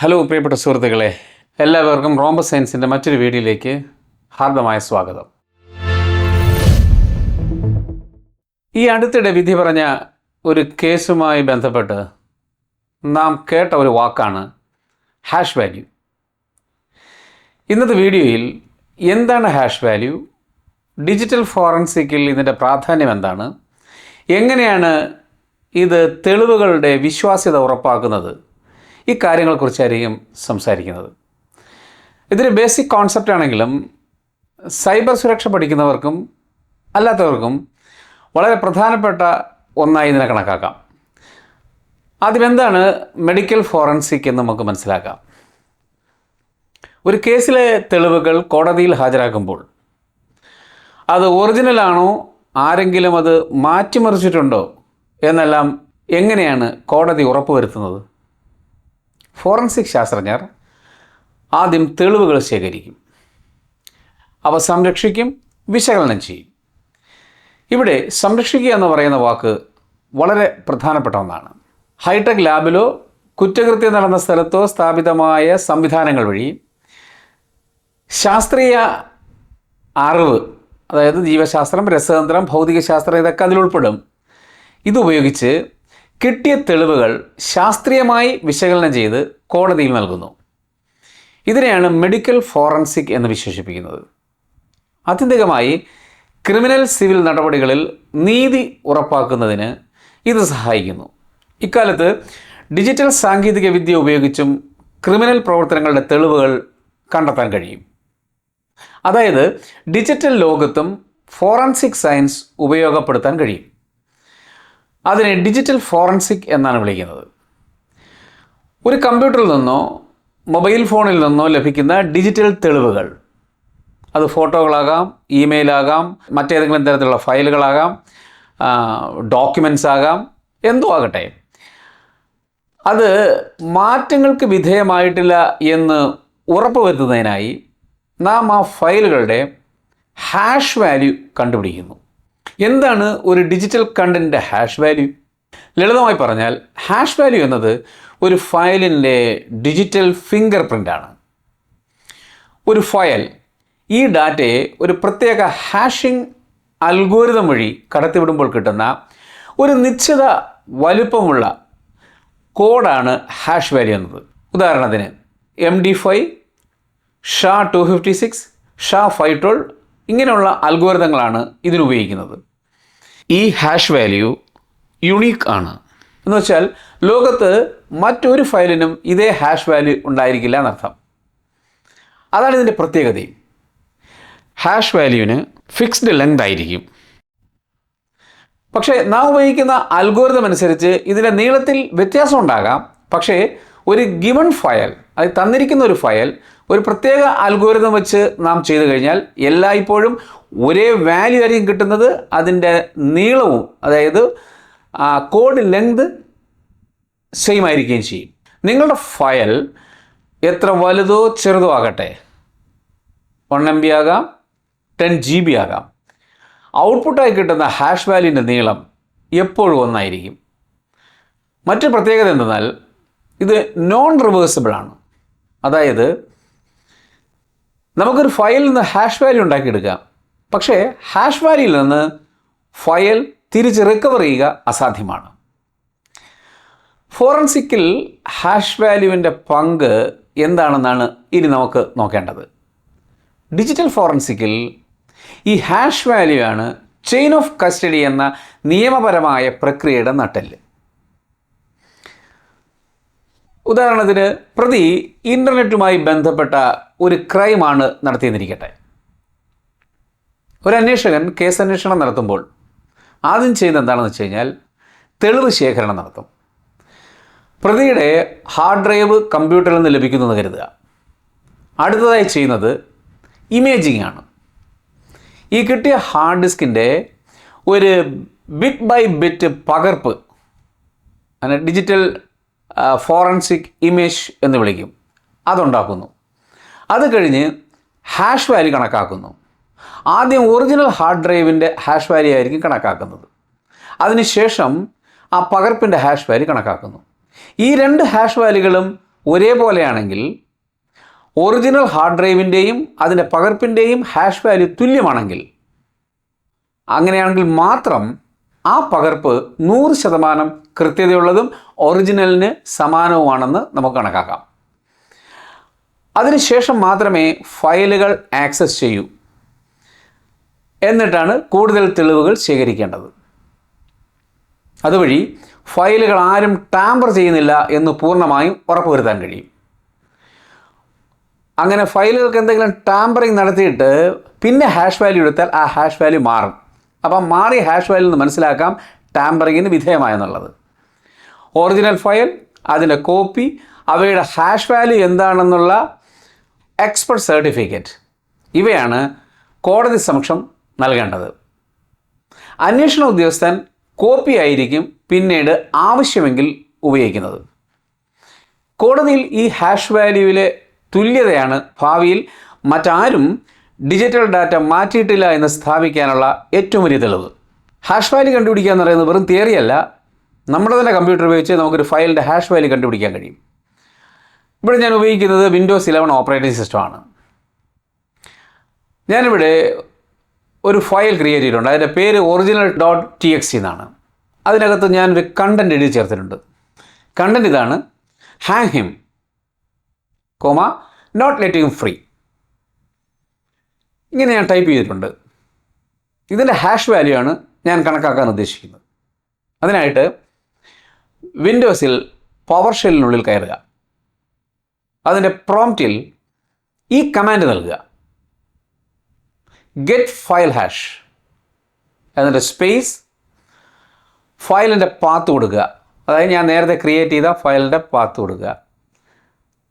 Hello പ്രിയപ്പെട്ട സുഹൃത്തുക്കളെ. എല്ലാവർക്കും റോംബ സയൻസിന്റെ മറ്റൊരു വീഡിയോയിലേക്ക് ഹാർദമായ സ്വാഗതം. ഈ അടുത്തിടെ വിധി പറഞ്ഞ ഒരു കേസുമായി ബന്ധപ്പെട്ട് നാം കേട്ട ഒരു വാക്കാണ് ഹാഷ് വാല്യൂ. ഇന്നത്തെ വീഡിയോയിൽ എന്താണ് ഹാഷ് വാല്യൂ? ഡിജിറ്റൽ ഫോറൻസിക്കിൽ ഇതിന്റെ പ്രാധാന്യം എന്താണ്? എങ്ങനെയാണ് ഇത് തെളിവുകളുടെ വിശ്വാസ്യത ഉറപ്പാക്കുന്നത്? ഈ കാര്യങ്ങളെക്കുറിച്ചായിരിക്കും സംസാരിക്കുന്നത്. ഇതൊരു ബേസിക് കോൺസെപ്റ്റ് ആണെങ്കിലും സൈബർ സുരക്ഷ പഠിക്കുന്നവർക്കും അല്ലാത്തവർക്കും വളരെ പ്രധാനപ്പെട്ട ഒന്നായി ഇതിനെ കണക്കാക്കാം. ആദ്യം എന്താണ് മെഡിക്കൽ ഫോറൻസിക് എന്ന് നമുക്ക് മനസ്സിലാക്കാം. ഒരു കേസിലെ തെളിവുകൾ കോടതിയിൽ ഹാജരാക്കുമ്പോൾ അത് ഒറിജിനലാണോ ആരെങ്കിലും അത് മാറ്റിമറിച്ചിട്ടുണ്ടോ എന്നെല്ലാം എങ്ങനെയാണ് കോടതി ഉറപ്പുവരുത്തുന്നത്? ഫോറൻസിക് ശാസ്ത്രജ്ഞർ ആദ്യം തെളിവുകൾ ശേഖരിക്കും. അവ സംരക്ഷിക്കും വിശകലനം ചെയ്യും. ഇവിടെ സംരക്ഷിക്കുക എന്ന് പറയുന്ന വാക്ക് വളരെ പ്രധാനപ്പെട്ട ഒന്നാണ്. ഹൈടെക് ലാബിലോ കുറ്റകൃത്യം നടന്ന സ്ഥലത്തോ സ്ഥാപിതമായ സംവിധാനങ്ങൾ വഴി ശാസ്ത്രീയ അറിവ് അതായത് ജീവശാസ്ത്രം രസതന്ത്രം ഭൗതികശാസ്ത്രം ഇതൊക്കെ അതിലുൾപ്പെടും. ഇതുപയോഗിച്ച് കിട്ടിയ തെളിവുകൾ ശാസ്ത്രീയമായി വിശകലനം ചെയ്ത് കോടതിയിൽ നൽകുന്നു. ഇതിനെയാണ് മെഡിക്കൽ ഫോറൻസിക് എന്ന് വിശേഷിപ്പിക്കുന്നത്. ആത്യന്തികമായി ക്രിമിനൽ സിവിൽ നടപടികളിൽ നീതി ഉറപ്പാക്കുന്നതിന് ഇത് സഹായിക്കുന്നു. ഇക്കാലത്ത് ഡിജിറ്റൽ സാങ്കേതിക വിദ്യ ഉപയോഗിച്ചും ക്രിമിനൽ പ്രവർത്തനങ്ങളുടെ തെളിവുകൾ കണ്ടെത്താൻ കഴിയും. അതായത് ഡിജിറ്റൽ ലോകത്തും ഫോറൻസിക് സയൻസ് ഉപയോഗപ്പെടുത്താൻ കഴിയും. അതിനെ ഡിജിറ്റൽ ഫോറൻസിക് എന്നാണ് വിളിക്കുന്നത്. ഒരു കമ്പ്യൂട്ടറിൽ നിന്നോ മൊബൈൽ ഫോണിൽ നിന്നോ ലഭിക്കുന്ന ഡിജിറ്റൽ തെളിവുകൾ. അത് ഫോട്ടോകളാകാം ഇമെയിലാകാം മറ്റേതെങ്കിലും തരത്തിലുള്ള ഫയലുകളാകാം ഡോക്യുമെൻസ് ആകാം എന്തോ ആകട്ടെ. അത് മാറ്റങ്ങൾക്ക് വിധേയമായിട്ടില്ല എന്ന് ഉറപ്പുവരുത്തുന്നതിനായി നാം ആ ഫയലുകളുടെ ഹാഷ് വാല്യൂ കണ്ടുപിടിക്കുന്നു. എന്താണ് ഒരു ഡിജിറ്റൽ കണ്ടന്റിന്റെ ഹാഷ് വാല്യൂ ലളിതമായി പറഞ്ഞാൽ ഹാഷ് വാല്യൂ എന്നത് ഒരു ഫയലിന്റെ ഡിജിറ്റൽ ഫിംഗർ പ്രിന്റാണ് ഒരു ഫയൽ ഈ ഡാറ്റയെ ഒരു പ്രത്യേക ഹാഷിംഗ് അൽഗോരിതം വഴി കടത്തിവിടുമ്പോൾ കിട്ടുന്ന ഒരു നിശ്ചിത വലുപ്പമുള്ള കോഡാണ് ഹാഷ് വാല്യൂ എന്നത്. ഉദാഹരണത്തിന് M D five SHA two fifty six SHA five twelve ഇങ്ങനെയുള്ള അൽഗോരിതങ്ങളാണ് ഇതിനുപയോഗിക്കുന്നത് ഈ ഹാഷ് വാല്യൂ യുണീക്ക് ആണ്. എന്ന് വെച്ചാൽ ലോകത്ത് മറ്റൊരു ഫയലിനും ഇതേ ഹാഷ് വാല്യൂ ഉണ്ടായിരിക്കില്ല എന്നർത്ഥം. അതാണ് ഇതിന്റെ പ്രത്യേകതയും ഹാഷ് വാല്യൂവിന് ഫിക്സ്ഡ് ലെങ്ത് ആയിരിക്കും. പക്ഷേ നാം ഉപയോഗിക്കുന്ന അൽഗോരിതം അനുസരിച്ച് ഇതിന്റെ നീളത്തിൽ വ്യത്യാസം ഉണ്ടാകാം. പക്ഷേ ഒരു ഗിവൺ ഫയൽ അത് തന്നിരിക്കുന്ന ഒരു ഫയൽ ഒരു പ്രത്യേക അൽഗോരിതം വെച്ച് നാം ചെയ്തു കഴിഞ്ഞാൽ എല്ലായ്പ്പോഴും ഒരേ വാല്യൂ ആയിരിക്കും കിട്ടുന്നത്. അതിന്റെ നീളവും അതായത് കോഡ് ലെങ്ത് സെയിം ആയിരിക്കുകയും ചെയ്യും. നിങ്ങളുടെ ഫയൽ എത്ര വലുതോ ചെറുതോ ആകട്ടെ. വൺ എം ബി ആകാം ടെൻ ജി ബി ആകാം. ഔട്ട്പുട്ടായി കിട്ടുന്ന ഹാഷ് വാല്യൂവിന്റെ നീളം എപ്പോഴും ഒന്നായിരിക്കും. മറ്റൊരു പ്രത്യേകത എന്തെന്നാൽ ഇത് നോൺ റിവേഴ്സിബിൾ ആണ്. അതായത് നമുക്കൊരു ഫയലിൽ നിന്ന് ഹാഷ് വാല്യൂ ഉണ്ടാക്കിയെടുക്കാം. പക്ഷേ ഹാഷ് വാല്യൂയിൽ നിന്ന് ഫയൽ തിരിച്ച് റിക്കവർ ചെയ്യുക അസാധ്യമാണ്. ഫോറൻസിക്കിൽ ഹാഷ് വാല്യൂവിന്റെ പങ്ക് എന്താണെന്നാണ് ഇനി നമുക്ക് നോക്കേണ്ടത്. ഡിജിറ്റൽ ഫോറൻസിക്കിൽ ഈ ഹാഷ് വാല്യൂ ആണ് ചെയിൻ ഓഫ് കസ്റ്റഡി എന്ന നിയമപരമായ പ്രക്രിയയുടെ നട്ടെല്ല്. ഉദാഹരണത്തിന് പ്രതി ഇന്റർനെറ്റുമായി ബന്ധപ്പെട്ട ഒരു ക്രൈമാണ് നടത്തിയെന്നിരിക്കട്ടെ. ഒരു അന്വേഷകൻ കേസ് അന്വേഷണം നടത്തുമ്പോൾ ആദ്യം ചെയ്യുന്നത് എന്താണെന്ന് വെച്ച് കഴിഞ്ഞാൽ തെളിവ് ശേഖരണം നടത്തും. പ്രതിയുടെ ഹാർഡ് ഡ്രൈവ് കമ്പ്യൂട്ടറിൽ നിന്ന് ലഭിക്കുന്നു എന്ന് കരുതുക. അടുത്തതായി ചെയ്യുന്നത് ഇമേജിംഗ് ആണ്. ഈ കിട്ടിയ ഹാർഡ് ഡിസ്കിന്റെ ഒരു ബിറ്റ് ബൈ ബിറ്റ് പകർപ്പ് അങ്ങനെ ഡിജിറ്റൽ ഫോറൻസിക് ഇമേജ് എന്ന് വിളിക്കും. അതുണ്ടാക്കുന്നു. അത് കഴിഞ്ഞ് ഹാഷ് വാല്യൂ കണക്കാക്കുന്നു. ആദ്യം ഒറിജിനൽ ഹാർഡ് ഡ്രൈവിന്റെ ഹാഷ് വാല്യൂ ആയിരിക്കും കണക്കാക്കുന്നത്. അതിനുശേഷം ആ പകർപ്പിന്റെ ഹാഷ് വാല്യൂ കണക്കാക്കുന്നു. ഈ രണ്ട് ഹാഷ് വാല്യൂകളും ഒരേപോലെയാണെങ്കിൽ ഒറിജിനൽ ഹാർഡ് ഡ്രൈവിന്റെയും അതിന്റെ പകർപ്പിന്റെയും ഹാഷ് വാല്യൂ തുല്യമാണെങ്കിൽ അങ്ങനെയാണെങ്കിൽ മാത്രം ആ പകർപ്പ് നൂറ് ശതമാനം കൃത്യതയുള്ളതും ഒറിജിനലിന് സമാനവുമാണെന്ന് നമുക്ക് കണക്കാക്കാം. അതിനുശേഷം മാത്രമേ ഫയലുകൾ ആക്സസ് ചെയ്യൂ. എന്നിട്ടാണ് കൂടുതൽ തെളിവുകൾ ശേഖരിക്കേണ്ടത്. അതുവഴി ഫയലുകൾ ആരും ടാമ്പർ ചെയ്യുന്നില്ല എന്ന് പൂർണമായും ഉറപ്പുവരുത്താൻ കഴിയും. അങ്ങനെ ഫയലുകൾക്ക് എന്തെങ്കിലും ടാമ്പറിങ് നടത്തിയിട്ട് പിന്നെ ഹാഷ് വാല്യൂ എടുത്താൽ ആ ഹാഷ് വാല്യൂ മാറും. അപ്പം മാറിയ ഹാഷ് ഫയലിൽ നിന്ന് മനസ്സിലാക്കാം ടാമ്പറിങ്ങിന് വിധേയമായെന്നുള്ളത്. ഒറിജിനൽ ഫയൽ അതിന്റെ കോപ്പി അവയുടെ ഹാഷ് വാല്യൂ എന്താണെന്നുള്ള എക്സ്പെർട്ട് സർട്ടിഫിക്കറ്റ് ഇവയാണ് കോടതി സമക്ഷം നൽകേണ്ടത്. അന്വേഷണ ഉദ്യോഗസ്ഥൻ കോപ്പി ആയിരിക്കും പിന്നീട് ആവശ്യമെങ്കിൽ ഉപയോഗിക്കുന്നത്. കോടതിയിൽ ഈ ഹാഷ് വാല്യൂവിലെ തുല്യതയാണ് ഭാവിയിൽ മറ്റാരും ഡിജിറ്റൽ ഡാറ്റ മാറ്റിയിട്ടില്ല എന്ന് സ്ഥാപിക്കാനുള്ള ഏറ്റവും വലിയ തെളിവ്. ഹാഷ് വാല്യൂ കണ്ടുപിടിക്കുക എന്ന് പറയുന്നത് വെറും തിയറിയല്ല നമ്മുടെ തന്നെ കമ്പ്യൂട്ടർ ഉപയോഗിച്ച് നമുക്കൊരു ഫയലിന്റെ ഹാഷ് വാല്യൂ കണ്ടുപിടിക്കാൻ കഴിയും. ഇവിടെ ഞാൻ ഉപയോഗിക്കുന്നത് വിൻഡോസ് ഇലവൻ ഓപ്പറേറ്റിംഗ് സിസ്റ്റമാണ് ഞാനിവിടെ ഒരു ഫയൽ ക്രിയേറ്റ് ചെയ്തിട്ടുണ്ട്. അതിന്റെ പേര് ഒറിജിനൽ ഡോട്ട് ടി എക്സ് എന്നാണ്. അതിനകത്ത് ഞാനൊരു കണ്ടന്റ് എഴുതി ചേർത്തിട്ടുണ്ട്. കണ്ടന്റ് ഇതാണ് hang him comma not let him free ഇങ്ങനെ ഞാൻ ടൈപ്പ് ചെയ്തിട്ടുണ്ട്. ഇതിന്റെ ഹാഷ് വാല്യൂ ആണ് ഞാൻ കണക്കാക്കാൻ ഉദ്ദേശിക്കുന്നത്. അതിനായിട്ട് വിൻഡോസിൽ പവർ ഷെല്ലിനുള്ളിൽ കയറുക. അതിന്റെ പ്രോംപ്റ്റിൽ ഈ കമാൻഡ് നൽകുക. ഗെറ്റ് ഫയൽ ഹാഷ് എന്നിട്ട് സ്പേസ് ഫയലിന്റെ പാത്ത് കൊടുക്കുക. അതായത് ഞാൻ നേരത്തെ ക്രിയേറ്റ് ചെയ്ത ഫയലിന്റെ പാത്ത് കൊടുക്കുക.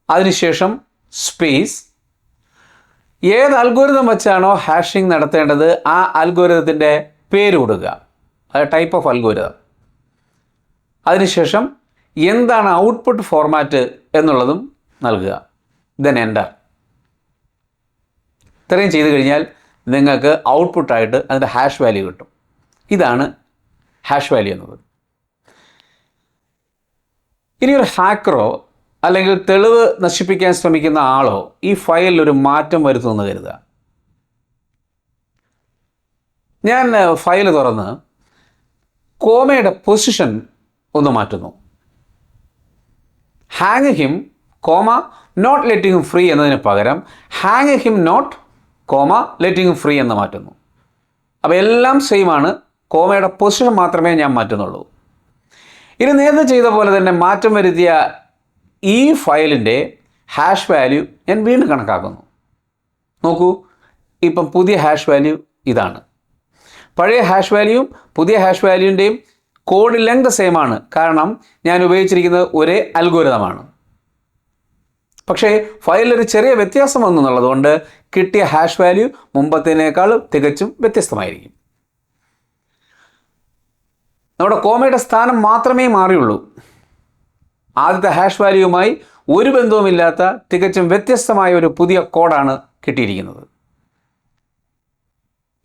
അതിനുശേഷം സ്പേസ് ഏത് അൽഗോരിതം വെച്ചാണോ ഹാഷിംഗ് നടത്തേണ്ടത് ആ അൽഗോരിതത്തിന്റെ പേര് കൊടുക്കുക. അത് ടൈപ്പ് ഓഫ് അൽഗോരിതം അതിനുശേഷം എന്താണ് ഔട്ട്പുട്ട് ഫോർമാറ്റ് എന്നുള്ളതും നൽകുക. ദെൻ എന്റർ ഇത്രയും ചെയ്ത് കഴിഞ്ഞാൽ നിങ്ങൾക്ക് ഔട്ട്പുട്ടായിട്ട് അതിന്റെ ഹാഷ് വാല്യൂ കിട്ടും. ഇതാണ് ഹാഷ് വാല്യൂ എന്നത് ഇനി ഒരു ഹാക്കറോ അല്ലെങ്കിൽ തെളിവ് നശിപ്പിക്കാൻ ശ്രമിക്കുന്ന ആളോ ഈ ഫയലിൽ ഒരു മാറ്റം വരുത്തുമെന്ന് കരുതുക. ഞാൻ ഫയൽ തുറന്ന് കോമയുടെ പൊസിഷൻ ഒന്ന് മാറ്റുന്നു. Hang him comma not letting free എന്നതിന് പകരം hang him not comma letting free എന്ന് മാറ്റുന്നു. അപ്പോൾ എല്ലാം സെയിം ആണ്. കോമയുടെ പൊസിഷൻ മാത്രമേ ഞാൻ മാറ്റുന്നുള്ളൂ. ഇനി നേരത്തെ ചെയ്ത പോലെ തന്നെ മാറ്റം വരുത്തിയ ഈ ഫയലിന്റെ ഹാഷ് വാല്യൂ ഞാൻ വീണ്ടും കണക്കാക്കുന്നു. നോക്കൂ ഇപ്പം പുതിയ ഹാഷ് വാല്യൂ ഇതാണ്. പഴയ ഹാഷ് വാല്യൂവും പുതിയ ഹാഷ് വാല്യൂവിന്റെയും കോഡ് ലെങ്ത് സെയിം ആണ്. കാരണം ഞാൻ ഉപയോഗിച്ചിരിക്കുന്നത് ഒരേ അൽഗോരിതമാണ് പക്ഷേ ഫയലിലൊരു ചെറിയ വ്യത്യാസം വന്നു എന്നുള്ളതുകൊണ്ട് കിട്ടിയ ഹാഷ് വാല്യൂ മുമ്പത്തേക്കാളും തികച്ചും വ്യത്യസ്തമായിരിക്കും. നമ്മുടെ കോമയുടെ സ്ഥാനം മാത്രമേ മാറിയുള്ളൂ. ആദ്യത്തെ ഹാഷ് വാല്യൂവുമായി ഒരു ബന്ധവുമില്ലാത്ത തികച്ചും വ്യത്യസ്തമായ ഒരു പുതിയ കോഡാണ് കിട്ടിയിരിക്കുന്നത്.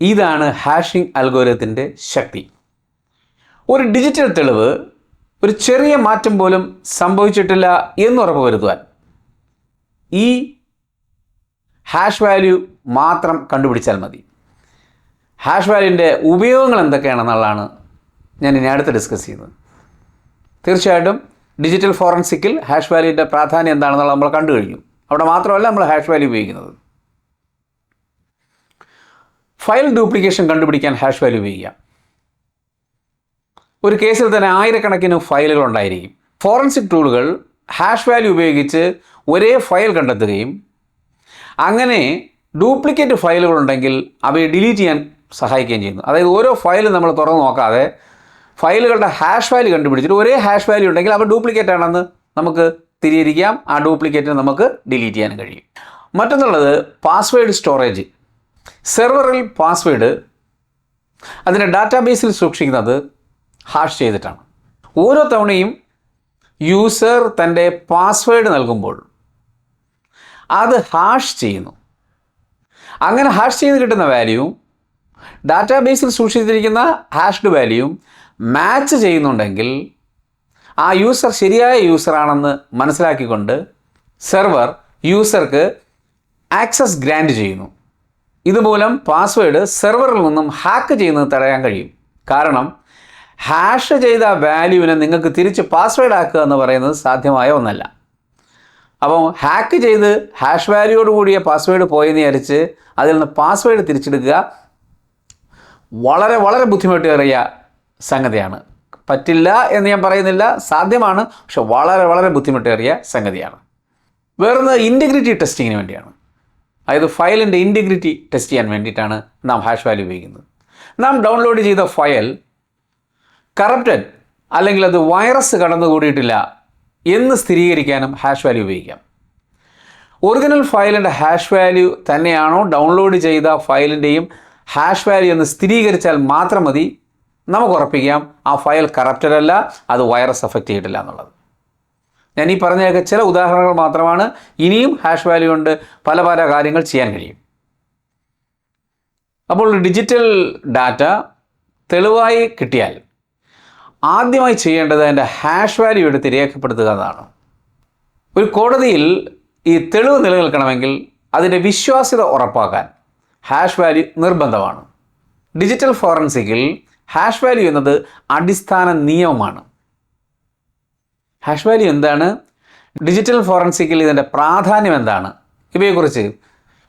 ഇതാണ് ഹാഷിംഗ് അൽഗോരത്തിന്റെ ശക്തി. ഒരു ഡിജിറ്റൽ തെളിവ് ഒരു ചെറിയ മാറ്റം പോലും സംഭവിച്ചിട്ടില്ല എന്ന് ഉറപ്പുവരുത്തുവാൻ ഈ ഹാഷ് വാല്യൂ മാത്രം കണ്ടുപിടിച്ചാൽ മതി. ഹാഷ് വാല്യൂവിന്റെ ഉപയോഗങ്ങൾ എന്തൊക്കെയാണെന്നുള്ളതാണ് ഞാൻ ഇനി അടുത്ത് ഡിസ്കസ് ചെയ്യുന്നത്. തീർച്ചയായിട്ടും ഡിജിറ്റൽ ഫോറൻസിക്കിൽ ഹാഷ് വാല്യൂന്റെ പ്രാധാന്യം എന്താണെന്നുള്ളത് നമ്മൾ കണ്ടു കഴിഞ്ഞു. അവിടെ മാത്രമല്ല നമ്മൾ ഹാഷ് വാല്യൂ ഉപയോഗിക്കുന്നത്. ഫയൽ ഡ്യൂപ്ലിക്കേഷൻ കണ്ടുപിടിക്കാൻ ഹാഷ് വാല്യൂ ഉപയോഗിക്കാം. ഒരു കേസിൽ തന്നെ ആയിരക്കണക്കിന് ഫയലുകൾ ഉണ്ടായിരിക്കും. ഫോറൻസിക് ടൂളുകൾ ഹാഷ് വാല്യൂ ഉപയോഗിച്ച് ഒരേ ഫയൽ കണ്ടെത്തുകയും അങ്ങനെ ഡ്യൂപ്ലിക്കേറ്റ് ഫയലുകൾ ഉണ്ടെങ്കിൽ അവയെ ഡിലീറ്റ് ചെയ്യാൻ സഹായിക്കുകയും ചെയ്യുന്നു. അതായത് ഓരോ ഫയലും നമ്മൾ തുറന്ന് നോക്കാതെ ഫയലുകളുടെ ഹാഷ് വാല്യൂ കണ്ടുപിടിച്ചിട്ട് ഒരേ ഹാഷ് വാല്യൂ ഉണ്ടെങ്കിൽ അവ ഡ്യൂപ്ലിക്കേറ്റ് ആണെന്ന് നമുക്ക് തിരിയിരിക്കാം. ആ ഡ്യൂപ്ലിക്കേറ്റ് നമുക്ക് ഡിലീറ്റ് ചെയ്യാൻ കഴിയും. മറ്റൊന്നുള്ളത് പാസ്വേഡ് സ്റ്റോറേജ് സെർവറിൽ പാസ്വേഡ് അതിന്റെ ഡാറ്റാബേസിൽ സൂക്ഷിക്കുന്നത് ഹാഷ് ചെയ്തിട്ടാണ്. ഓരോ തവണയും യൂസർ തന്റെ പാസ്വേഡ് നൽകുമ്പോൾ അത് ഹാഷ് ചെയ്യുന്നു. അങ്ങനെ ഹാഷ് ചെയ്ത് കിട്ടുന്ന വാല്യൂവും ഡാറ്റാബേസിൽ സൂക്ഷിച്ചിരിക്കുന്ന ഹാഷ്ഡ് വാല്യൂവും മാച്ച് ചെയ്യുന്നുണ്ടെങ്കിൽ ആ യൂസർ ശരിയായ യൂസറാണെന്ന് മനസ്സിലാക്കിക്കൊണ്ട് സെർവർ യൂസർക്ക് ആക്സസ് ഗ്രാൻഡ് ചെയ്യുന്നു. ഇതുമൂലം പാസ്വേഡ് സെർവറിൽ നിന്നും ഹാക്ക് ചെയ്യുന്നത് തടയാൻ കഴിയും. കാരണം ഹാഷ് ചെയ്ത വാല്യൂവിനെ നിങ്ങൾക്ക് തിരിച്ച് പാസ്വേഡ് ആക്കുക എന്ന് പറയുന്നത് സാധ്യമായ ഒന്നല്ല. അപ്പോൾ ഹാക്ക് ചെയ്ത് ഹാഷ് വാല്യൂയോട് കൂടിയ പാസ്വേഡ് പോയെന്ന് വിചാരിച്ച് അതിൽ നിന്ന് പാസ്വേഡ് തിരിച്ചെടുക്കുക വളരെ വളരെ ബുദ്ധിമുട്ടേറിയ സംഗതിയാണ്. പറ്റില്ല എന്ന് ഞാൻ പറയുന്നില്ല സാധ്യമാണ് പക്ഷെ വളരെ വളരെ ബുദ്ധിമുട്ടേറിയ സംഗതിയാണ്. വേറൊന്ന് ഇന്റഗ്രിറ്റി ടെസ്റ്റിങ്ങിന് വേണ്ടിയാണ്. അതായത് ഫയലിന്റെ ഇന്റഗ്രിറ്റി ടെസ്റ്റ് ചെയ്യാൻ വേണ്ടിയിട്ടാണ് നാം ഹാഷ് വാല്യൂ ഉപയോഗിക്കുന്നത്. നാം ഡൗൺലോഡ് ചെയ്ത ഫയൽ കറപ്റ്റഡ് അല്ലെങ്കിൽ അത് വൈറസ് കടന്നുകൂടിയിട്ടില്ല എന്ന് സ്ഥിരീകരിക്കാനും ഹാഷ് വാല്യൂ ഉപയോഗിക്കാം. ഒറിജിനൽ ഫയലിന്റെ ഹാഷ് വാല്യൂ തന്നെയാണോ ഡൗൺലോഡ് ചെയ്ത ഫയലിന്റെയും ഹാഷ് വാല്യൂ എന്ന് സ്ഥിരീകരിച്ചാൽ മാത്രം മതി നമുക്ക് ഉറപ്പിക്കാം ആ ഫയൽ കറപ്റ്റഡ് അല്ല അത് വൈറസ് എഫക്റ്റ് ചെയ്തിട്ടില്ല എന്നുള്ളത്. ഞാൻ ഈ പറഞ്ഞതൊക്കെ ചില ഉദാഹരണങ്ങൾ മാത്രമാണ് ഇനിയും ഹാഷ് വാല്യൂ കൊണ്ട് പല പല കാര്യങ്ങൾ ചെയ്യാൻ കഴിയും. അപ്പോൾ ഡിജിറ്റൽ ഡാറ്റ തെളിവായി കിട്ടിയാൽ ആദ്യമായി ചെയ്യേണ്ടത് അതിന്റെ ഹാഷ് വാല്യൂ എടുത്ത് രേഖപ്പെടുത്തുക എന്നതാണ്. ഒരു കോടതിയിൽ ഈ തെളിവ് നിലനിൽക്കണമെങ്കിൽ അതിന്റെ വിശ്വാസ്യത ഉറപ്പാക്കാൻ ഹാഷ് വാല്യൂ നിർബന്ധമാണ്. ഡിജിറ്റൽ ഫോറൻസിക്കിൽ ഹാഷ് വാല്യൂ എന്നത് അടിസ്ഥാന നിയമമാണ്. ഹാഷ് വാല്യൂ എന്താണ്? ഡിജിറ്റൽ ഫോറൻസിക്കിൽ ഇതിന്റെ പ്രാധാന്യം എന്താണ്? ഇവയെക്കുറിച്ച്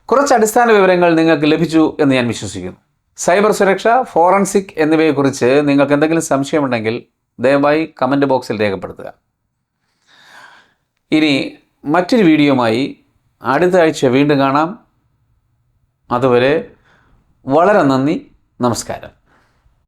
കുറച്ച് അടിസ്ഥാന വിവരങ്ങൾ നിങ്ങൾക്ക് ലഭിച്ചു എന്ന് ഞാൻ വിശ്വസിക്കുന്നു. സൈബർ സുരക്ഷ ഫോറൻസിക് എന്നിവയെക്കുറിച്ച് നിങ്ങൾക്ക് എന്തെങ്കിലും സംശയമുണ്ടെങ്കിൽ ദയവായി കമന്റ് ബോക്സിൽ രേഖപ്പെടുത്തുക. ഇനി മറ്റൊരു വീഡിയോയുമായി അടുത്ത ആഴ്ച വീണ്ടും കാണാം. അതുവരെ വളരെ നന്ദി നമസ്കാരം.